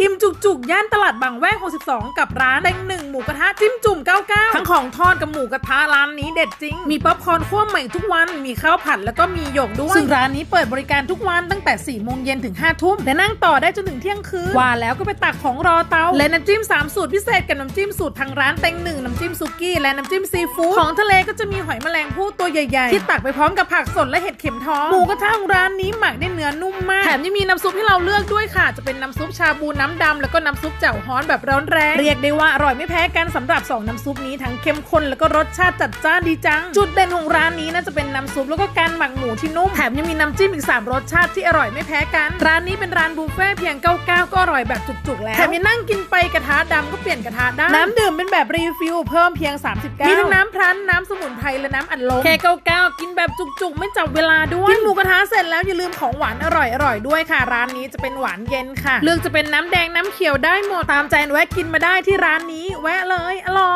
อิ่มจุกๆ ย่านตลาดบางแวก 62 กับร้านเต็งหนึ่งหมูกระทะจิ้มจุ่ม 99 ทั้งของทอดกับหมูกระทะร้านนี้เด็ดจริง มีป๊อปคอร์นคั่วใหม่ทุกวัน มีข้าวผัดแล้วก็มีหยกด้วย ซึ่งร้านนี้เปิดบริการทุกวันตั้งแต่ 4 โมงเย็นถึง 5 ทุ่ม และนั่งต่อได้จนถึงเที่ยงคืน ว่าแล้วก็ไปตักของรอเตา และน้ำจิ้ม 3 สูตรพิเศษกับน้ำจิ้มสูตรทางร้านเต็งหนึ่งน้ำจิ้มซุกี้และน้ำจิ้มซีฟู้ด ของทะเลก็จะมีหอยแมลงภู่ตัวใหญ่ๆ ที่ตักไปพร้อมกับผักสดและเห็ดเข็มทอง หมูกระทะของร้านนี้หมักได้ นื้อนุ่มมาก แถมยังมีน้ำซุปให้เราเลือกด้วยค่ะ จะเป็นน้ำซุปชาบูน้ำดำแล้วก็น้ำซุปแจ่วฮ้อนแบบร้อนแรง เรียกได้ว่าอร่อยไม่แพ้กันสำหรับ 2 น้ำซุปนี้ทั้งเข้มข้นแล้วก็รสชาติจัดจ้านดีจัง จุดเด่นของร้านนี้น่าจะเป็นน้ำซุปแล้วก็การหมักหมูที่นุ่ม แถมยังมีน้ำจิ้มอีก 3 รสชาติที่อร่อยไม่แพ้กัน ร้านนี้เป็นร้านบุฟเฟ่ต์เพียง 99 ก็อร่อยแบบจุกๆ แล้ว แถมยังนั่งกินไปกระทะดำก็เปลี่ยนกระทะได้น้ำดื่มเป็นแบบรีฟิลเพิ่มเพียง30แก้วมีทั้งน้ำพรันน้ำสมุนไพรและน้ำอัดลมแค่99กินแบบจุกๆ ไม่จับเวลาด้วยกินหมูกระทะเสร็จแล้วอย่าลืมของหวานอร่อยอร่อยด้วยค่ะ ร้านนี้จะเป็นหวานเย็นค่ะ เลือกจะเป็นน้ำแดงน้ำเขียวได้หมดตามใจแวะกินมาได้ที่ร้านนี้ แวะเลยอร่อย